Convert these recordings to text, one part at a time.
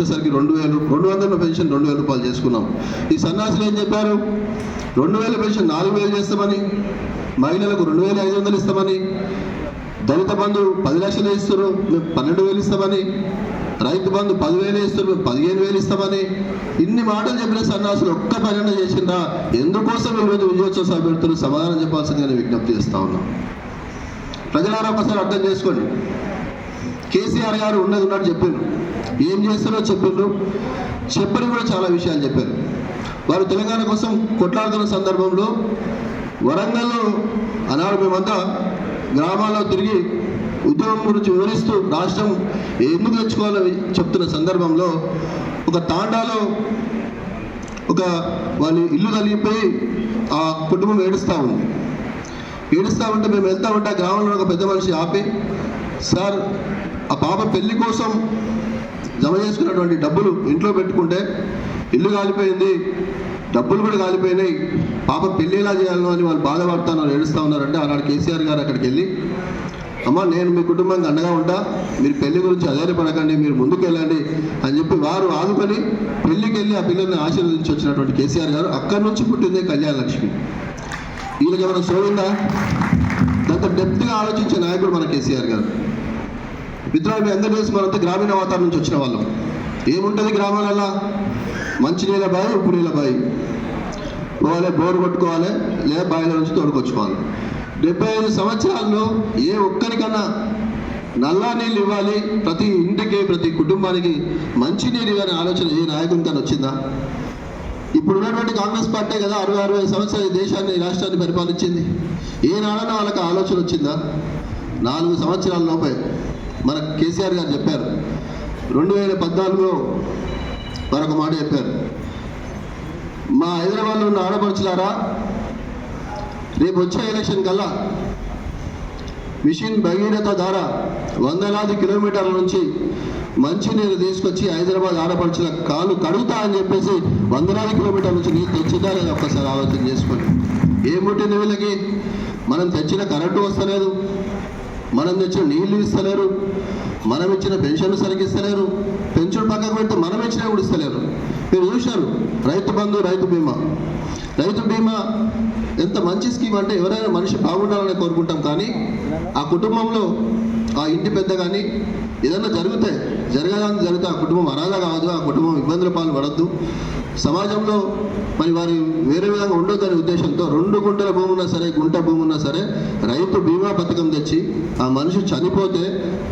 వచ్చేసరికి రెండు వేలు రెండు వందల పెన్షన్ రెండు వేల రూపాయలు చేసుకున్నాం. ఈ సన్నాసులు ఏం చెప్పారు? రెండు వేల పెన్షన్ నాలుగు వేలు చేస్తామని మహిళలకు రెండు వేల ఐదు వందలు ఇస్తామని దళిత బంధు పది లక్షలు ఇస్తారు మేము పన్నెండు వేలు ఇస్తామని రైతు బంధు పదివేలు ఇస్తారు మేము పదిహేను వేలు ఇస్తామని ఇన్ని మాటలు చెప్పిన సన్నాసులు ఒక్క పర్యటన చేసిందా ఎందుకోసం ఈరోజు విజయోత్సవ సభ సమాధానం చెప్పాల్సిందని విజ్ఞప్తి చేస్తా ఉన్నాం. ప్రజలారా ఒకసారి అర్థం చేసుకోండి. కేసీఆర్ గారు ఉన్నది ఉన్నట్టు చెప్పారు ఏం చేస్తారో చెప్పిండ్రు. చెప్పని కూడా చాలా విషయాలు చెప్పారు. వారు తెలంగాణ కోసం కొట్లాడుతున్న సందర్భంలో వరంగల్లో అనాడు మేమంతా గ్రామాల్లో తిరిగి ఉద్యోగం గురించి వివరిస్తూ రాష్ట్రం ఎందుకు తెచ్చుకోవాలని చెప్తున్న సందర్భంలో ఒక తాండాలో ఒక వాళ్ళు ఇల్లు తగిలిపోయి ఆ కుటుంబం ఏడుస్తూ ఉంది. ఏడుస్తూ ఉంటే మేము వెళ్తా ఉంటే ఆ గ్రామంలో ఒక పెద్ద మనిషి ఆపి సార్ ఆ పాప పెళ్ళి కోసం జమ చేసుకున్నటువంటి డబ్బులు ఇంట్లో పెట్టుకుంటే ఇల్లు కాలిపోయింది డబ్బులు కూడా కాలిపోయినాయి. పాప పెళ్ళి ఎలా చేయాలో అని వాళ్ళు బాధపడుతున్నారు ఏడుస్తూ ఉన్నారంటే ఆనాడు కేసీఆర్ గారు అక్కడికి వెళ్ళి అమ్మ నేను మీ కుటుంబానికి అండగా ఉంటా మీరు పెళ్ళి గురించి అధైర్యపడకండి మీరు ముందుకు వెళ్ళండి అని చెప్పి వారు ఆదుకొని పెళ్ళికి వెళ్ళి ఆ పిల్లల్ని ఆశీర్వదించి వచ్చినటువంటి కేసీఆర్ గారు అక్కడి నుంచి పుట్టిందే కళ్యాణ లక్ష్మి వీళ్ళకి ఏమైనా సోయిందా దాంతో డెప్త్గా ఆలోచించే నాయకుడు మన కేసీఆర్ గారు. మిత్రులు మీ అందరూ తెలుసు మనంతా గ్రామీణ వాతావరణం నుంచి వచ్చిన వాళ్ళం. ఏముంటుంది గ్రామాలలో మంచినీళ్ళ బావి ఉప్పు నీళ్ళ బావి పోవాలి బోరు కొట్టుకోవాలి లేదా బావిలో నుంచి తోడుకొచ్చుకోవాలి. డెబ్బై ఐదు సంవత్సరాల్లో ఏ ఒక్కరికన్నా నల్లా నీళ్ళు ఇవ్వాలి. ప్రతి ఇంటికి ప్రతి కుటుంబానికి మంచి నీరు ఆలోచన ఏ నాయకునికన్నా వచ్చిందా? ఇప్పుడు ఉన్నటువంటి కాంగ్రెస్ పార్టీ కదా అరవై అరవై సంవత్సరాలు ఈ దేశాన్ని రాష్ట్రాన్ని పరిపాలించింది. ఏ నాడన వాళ్ళకి ఆలోచన వచ్చిందా? నాలుగు సంవత్సరాల లోపే. మన కేసీఆర్ గారు చెప్పారు. రెండు వేల పద్నాలుగులో మరొక మాట చెప్పారు. మా హైదరాబాద్లో ఉన్న ఆడపడుచులారా రేపు వచ్చే ఎలక్షన్ కల్లా మిషన్ భగీరథ ద్వారా వందలాది కిలోమీటర్ల నుంచి మంచినీరు తీసుకొచ్చి హైదరాబాద్ ఆడపడుచుల కాలు కడుగుతా అని చెప్పేసి వందలాది కిలోమీటర్ల నుంచి నీరు తెచ్చిందా లేదా ఒక్కసారి ఆలోచన చేసుకోండి. ఏం పుట్టింది వీళ్ళకి? మనం తెచ్చిన కరెంటు వస్తలేదు. మనం తెచ్చిన నీళ్ళు ఇస్తలేరు మనం ఇచ్చిన పెన్షన్ సరిగిస్తలేరు పెన్షన్ పక్కకు పెడితే మనం ఇచ్చినా కూడా ఇస్తలేరు. మీరు చూశారు రైతు బంధు రైతు బీమా. రైతు బీమా ఎంత మంచి స్కీమ్ అంటే ఎవరైనా మనిషి బాగుండాలని కోరుకుంటాం కానీ ఆ కుటుంబంలో ఆ ఇంటి పెద్ద కానీ ఏదైనా జరిగితే జరగడానికి జరిగితే ఆ కుటుంబం అనాథ కావద్దు ఆ కుటుంబం ఇబ్బందుల పాలు పడద్దు. సమాజంలో మరి వారి వేరే విధంగా ఉండొద్దనే ఉద్దేశంతో రెండు గుంటల భూమి ఉన్నా సరే గుంట భూమి ఉన్నా సరే రైతు బీమా పథకం తెచ్చి ఆ మనిషి చనిపోతే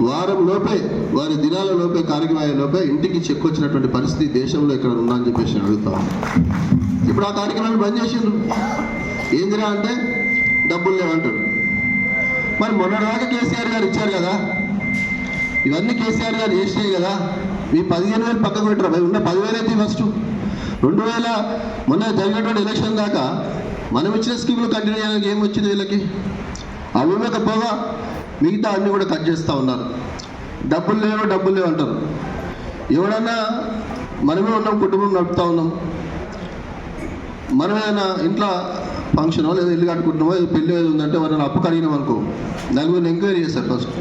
వారం లోపే వారి దినాల లోపే కార్యక్రమాల లోపే ఇంటికి చెక్కు వచ్చినటువంటి పరిస్థితి దేశంలో ఇక్కడ ఉందా అని చెప్పేసి అడుగుతాం ఇప్పుడు ఆ కార్యక్రమాన్ని బంద్ చేసిండ్రు. ఏందిరా అంటే డబ్బులు లేవంటాడు మరి మొన్నటిదాకా కేసీఆర్ గారు ఇచ్చారు కదా. ఇవన్నీ కేసీఆర్ గారు చేసినాయి కదా. మీ పదిహేను వేలు పక్కకు పెట్టరు? భయ్ ఉన్న పదివేలు అయితే ఫస్ట్ రెండు వేల మొన్న జరిగినటువంటి ఎలక్షన్ దాకా మనం ఇచ్చిన స్కీములు కంటిన్యూ చేయడానికి ఏం వచ్చింది వీళ్ళకి? అవి ఇవ్వకపోగా మిగతా అన్నీ కూడా కట్ చేస్తూ ఉన్నారు. డబ్బులు లేవు డబ్బులు లేవు అంటారు. ఎవడన్నా మనమే ఉన్నాం కుటుంబం నడుపుతా ఉన్నాం. మనం ఏదైనా ఇంట్లో ఫంక్షనో లేదా ఇల్లు కట్టుకుంటున్నామో పెళ్ళి ఏదో ఉందంటే వారిని అప్పు కడిగినాం అనుకో. నలుగురిని ఎంక్వైరీ చేస్తారు ఫస్ట్.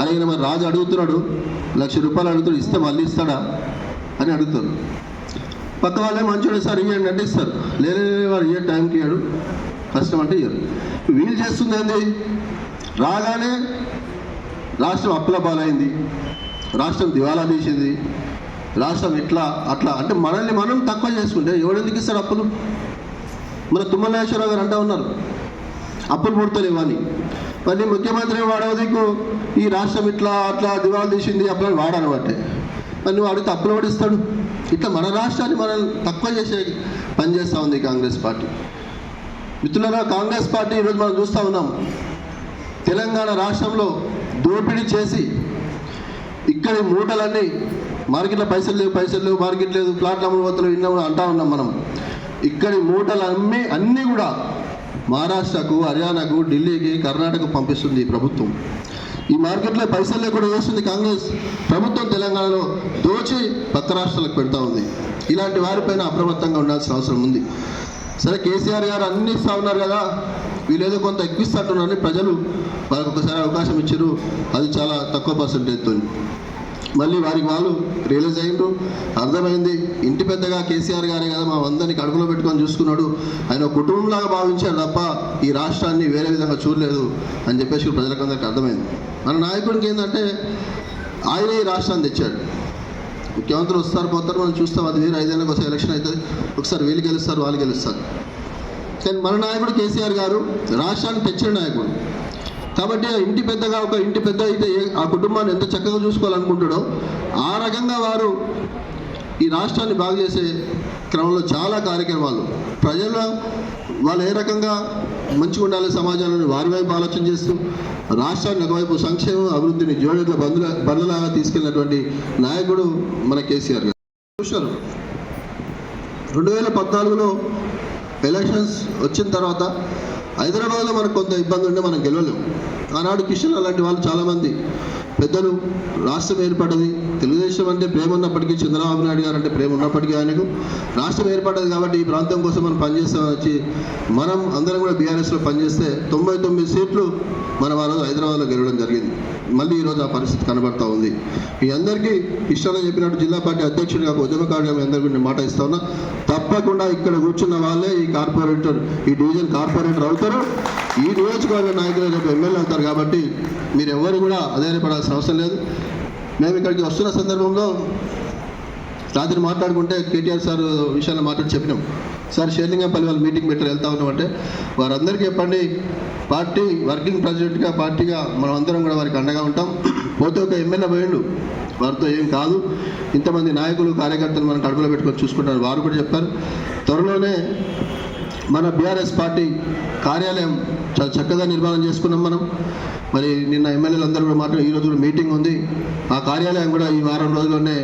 అలాగే మరి రాజు అడుగుతున్నాడు లక్ష రూపాయలు అడుగుతాడు ఇస్తే మళ్ళీ ఇస్తాడా అని అడుగుతారు. పక్క వాళ్ళే మంచోడు సార్ ఇవ్వండి అంటే ఇస్తారు. లేదే వారు ఇయ్య టైంకి ఇవ్వడు కష్టం అంటే ఇయ్యరు. వీళ్ళు చేస్తుంది ఏంది? రాగానే రాష్ట్రం అప్పుల పాలైంది రాష్ట్రం దివాలా తీసింది రాష్ట్రం ఇట్లా అట్లా. అంటే మనల్ని మనం తక్కువ చేసుకుంటే ఎవడెందుకు ఇస్తారు అప్పులు? మన తుమ్మలేశ్వరరావు గారు అంటా ఉన్నారు. అప్పులు పుడతలేవు అని మరి ముఖ్యమంత్రి వాడవదికు ఈ రాష్ట్రం ఇట్లా అట్లా దివాళా తీసింది అప్పులు వాడనబట్టే మరి నువ్వు అడిగితే అప్పులు పడిస్తాడు ఇట్లా మన రాష్ట్రాన్ని మనం తక్కువ చేసే పని చేస్తూ ఉంది కాంగ్రెస్ పార్టీ. మిత్రులరా కాంగ్రెస్ పార్టీ ఈరోజు మనం చూస్తూ ఉన్నాం. తెలంగాణ రాష్ట్రంలో దోపిడీ చేసి ఇక్కడ మూటలన్నీ మార్కెట్లో పైసలు లేవు పైసలు లేవు మార్కెట్ లేదు ప్లాట్లు అమ్ముడు పోతున్నాం ఇన్న అంటా ఉన్నాం మనం. ఇక్కడి మూటలు అమ్మి అన్నీ కూడా మహారాష్ట్రకు హర్యానాకు ఢిల్లీకి కర్ణాటకకు పంపిస్తుంది ఈ ప్రభుత్వం. ఈ మార్కెట్లో పైసలు లేకుండా చేస్తుంది కాంగ్రెస్. ప్రభుత్వం తెలంగాణలో దోచి పక్క రాష్ట్రాలకు పెడతా ఉంది. ఇలాంటి వారిపైన అప్రమత్తంగా ఉండాల్సిన అవసరం ఉంది. సరే కేసీఆర్ గారు అన్ని ఇస్తా ఉన్నారు కదా. వీళ్ళేదో ఏదో కొంత ఎక్కువిస్తట్టున్నారని ప్రజలు వాళ్ళకి ఒకసారి అవకాశం ఇచ్చారు. అది చాలా తక్కువ పర్సంటేజ్తో మళ్ళీ వారికి వాళ్ళు రియలైజ్ అయ్యిండ్రు. అర్థమైంది. ఇంటి పెద్దగా కేసీఆర్ గారే కదా మా అందరినీ కడుపులో పెట్టుకొని చూసుకున్నాడు. ఆయన కుటుంబంలాగా భావించాడు తప్ప ఈ రాష్ట్రాన్ని వేరే విధంగా చూడలేదు అని చెప్పేసి ప్రజలకు అందరికీ అర్థమైంది. మన నాయకుడికి ఏంటంటే ఆయనే ఈ రాష్ట్రాన్ని తెచ్చాడు. ముఖ్యమంత్రులు వస్తారు పోతారు మనం చూస్తాం. అది వేరే ఐదేళ్ళకి ఒకసారి ఎలక్షన్ అవుతుంది. ఒకసారి వీళ్ళు గెలుస్తారు వాళ్ళు గెలుస్తారు. కానీ మన నాయకుడు కేసీఆర్ గారు రాష్ట్రాన్ని తెచ్చిన నాయకుడు. కాబట్టి ఆ ఇంటి పెద్దగా ఒక ఇంటి పెద్ద అయితే ఆ కుటుంబాన్ని ఎంత చక్కగా చూసుకోవాలనుకుంటాడో ఆ రకంగా వారు ఈ రాష్ట్రాన్ని బాగు చేసే క్రమంలో చాలా కార్యక్రమాలు. ప్రజల వాళ్ళు ఏ రకంగా మంచిగా ఉండాలి సమాజంలో వారి వైపు ఆలోచన చేస్తూ రాష్ట్రాన్ని ఒకవైపు సంక్షేమం అభివృద్ధిని జోడెట్ల బంధుల బంధులాగా తీసుకెళ్ళినటువంటి నాయకుడు మన కేసీఆర్ గారు. చూశారు. రెండు వేల పద్నాలుగులో ఎలక్షన్స్ వచ్చిన తర్వాత హైదరాబాద్లో మనకు కొంత ఇబ్బంది ఉంటే మనం గెలవలేము ఆనాడు కిషన్ అలాంటి వాళ్ళు చాలామంది. పెద్దలు రాష్ట్రం ఏర్పడ్డది తెలుగుదేశం అంటే ప్రేమ ఉన్నప్పటికీ చంద్రబాబు నాయుడు గారు అంటే ప్రేమ ఉన్నప్పటికీ ఆయనకు రాష్ట్రం ఏర్పడ్డది కాబట్టి ఈ ప్రాంతం కోసం మనం పనిచేస్తామని వచ్చి మనం అందరం కూడా బీఆర్ఎస్లో పనిచేస్తే తొంభై తొమ్మిది సీట్లు మనం ఆ రోజు హైదరాబాద్లో గెలవడం జరిగింది. మళ్ళీ ఈరోజు ఆ పరిస్థితి కనబడతా ఉంది. మీ అందరికీ ఇష్టాలని చెప్పినట్టు జిల్లా పార్టీ అధ్యక్షుడిగా ఒక ఉద్యమకారుడిగా మీ అందరికీ నేను మాట ఇస్తా ఉన్నా. తప్పకుండా ఇక్కడ కూర్చున్న వాళ్ళే ఈ కార్పొరేటర్ ఈ డివిజన్ కార్పొరేటర్ అవుతారు. ఈ నియోజకవర్గ నాయకులు రేపు ఎమ్మెల్యే అవుతారు కాబట్టి మీరు ఎవరు కూడా అధైర్యపడాల్సిన అవసరం లేదు. మేము ఇక్కడికి వస్తున్న సందర్భంలో రాత్రి మాట్లాడుకుంటే కేటీఆర్ సార్ విషయాన్ని మాట్లాడి చెప్పినాం. సార్ షేర్లింగంపల్లి వాళ్ళు మీటింగ్ పెట్టారు వెళ్తా ఉన్నామంటే వారందరికీ చెప్పండి. పార్టీ వర్కింగ్ ప్రెసిడెంట్గా పార్టీగా మనం అందరం కూడా వారికి అండగా ఉంటాం. పోతే ఒక ఎమ్మెల్యే పోయిండు. వారితో ఏం కాదు. ఇంతమంది నాయకులు కార్యకర్తలు మనం కడుపులో పెట్టుకొని చూసుకుంటారు. వారు కూడా చెప్పారు. త్వరలోనే మన బీఆర్ఎస్ పార్టీ కార్యాలయం చాలా చక్కగా నిర్మాణం చేసుకున్నాం మనం. మరి నిన్న ఎమ్మెల్యేలు అందరూ కూడా మాట్లాడి ఈ రోజు కూడా మీటింగ్ ఉంది. ఆ కార్యాలయం కూడా ఈ వారం రోజుల్లోనే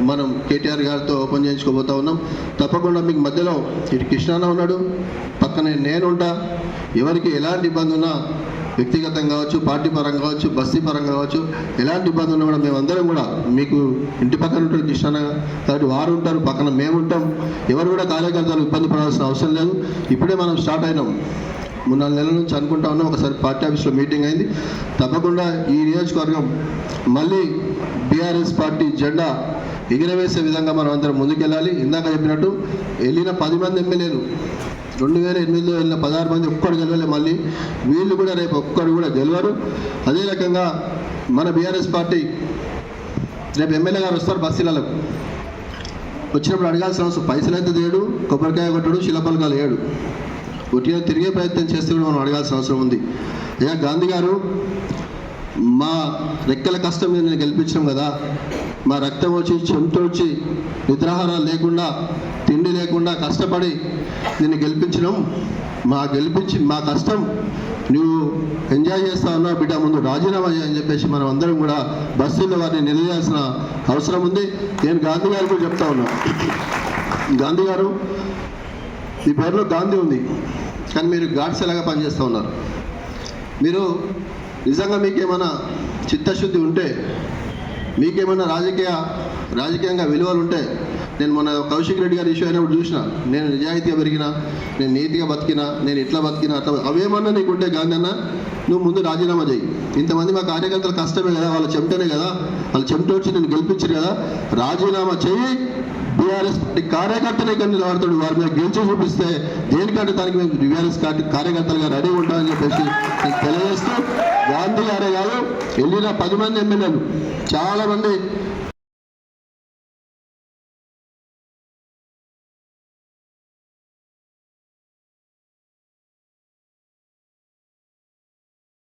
మనం కేటీఆర్ గారితో ఓపెన్ చేయించుకోబోతా ఉన్నాం. తప్పకుండా మీకు మధ్యలో ఇటు కృష్ణాన్న ఉన్నాడు. పక్కనే నేనుంటా ఎవరికి ఎలాంటి ఇబ్బంది ఉన్నా వ్యక్తిగతంగా కావచ్చు పార్టీ పరంగా కావచ్చు బస్తీ పరంగా కావచ్చు ఎలాంటి ఇబ్బందులు కూడా మేమందరం కూడా మీకు ఇంటి పక్కన ఉంటారు కృష్ణ కాబట్టి వారు ఉంటారు పక్కన మేము ఉంటాం. ఎవరు కూడా కార్యకర్తలు ఇబ్బంది పడాల్సిన అవసరం లేదు. ఇప్పుడే మనం స్టార్ట్ అయినాం. మూడు నాలుగు నెలల నుంచి అనుకుంటా ఉన్నాం ఒకసారి పార్టీ ఆఫీస్లో మీటింగ్ అయింది. తప్పకుండా ఈ నియోజకవర్గం మళ్ళీ బీఆర్ఎస్ పార్టీ జెండా ఎగిరవేసే విధంగా మనం అందరం ముందుకెళ్ళాలి. ఇందాక చెప్పినట్టు వెళ్ళిన పది మంది ఎమ్మెల్యేలు రెండు వేల ఎనిమిదిలో వెళ్ళిన పదహారు మంది ఒక్కడు గెలవలే మళ్ళీ. వీళ్ళు కూడా రేపు ఒక్కడు కూడా గెలవరు. అదే రకంగా మన బీఆర్ఎస్ పార్టీ రేపు ఎమ్మెల్యే గారు వస్తారు బస్సీలకు వచ్చినప్పుడు అడగాల్సిన అవసరం పైసలు అయితే తేడు కొబ్బరికాయ కొట్టడు శిలపలకాలు ఏడు. ఒట్టిగా తిరిగే ప్రయత్నం చేస్తే కూడా మనం అడగాల్సిన అవసరం ఉంది. అయ్యా గాంధీ గారు మా రెక్కల కష్టం మీద నేను గెలిపించాం కదా. మా రక్తం వచ్చి చెమటొచ్చి నిద్రాహారాలు లేకుండా తిండి లేకుండా కష్టపడి నిన్ను గెలిపించడం మా గెలిపించి మా కష్టం నువ్వు ఎంజాయ్ చేస్తా ఉన్నావు బిడ్డ. ముందు రాజీనామా అని చెప్పేసి మనం అందరం కూడా బస్సుల్లో వారిని నిలదీయాల్సిన అవసరం ఉంది. నేను గాంధీ గారు కూడా చెప్తా ఉన్నా. గాంధీ గారు ఈ పేరులో గాంధీ ఉంది కానీ మీరు గాడ్స్ ఎలాగా పనిచేస్తూ ఉన్నారు. మీరు నిజంగా మీకేమైనా చిత్తశుద్ధి ఉంటే మీకేమైనా రాజకీయ రాజకీయంగా విలువలు ఉంటే నేను మొన్న కౌశిక్ రెడ్డి గారి ఇష్యూ అయినప్పుడు చూసిన నేను నిజాయితీగా పెరిగినా నేను నీతిగా బతికినా నేను ఇట్లా బతికినా అట్లా అవేమన్నా నీకుంటే గాంధీ అన్న నువ్వు ముందు రాజీనామా చేయి ఇంతమంది మా కార్యకర్తలు కష్టమే కదా వాళ్ళ చెమటనే కదా వాళ్ళ చెమట వచ్చి నేను గెలిపించారు కదా రాజీనామా చేయి బీఆర్ఎస్ పార్టీ కార్యకర్తలే కానీ నిలబడతాడు వారి మీద గెలిచి చూపిస్తే దేనికంటే దానికి మేము బీఆర్ఎస్ పార్టీ కార్యకర్తలుగా రెడీ ఉంటామని చెప్పేసి తెలియజేస్తూ గాంధీ గారే కాదు వెళ్ళిన పది మంది ఎమ్మెల్యేలు చాలా మంది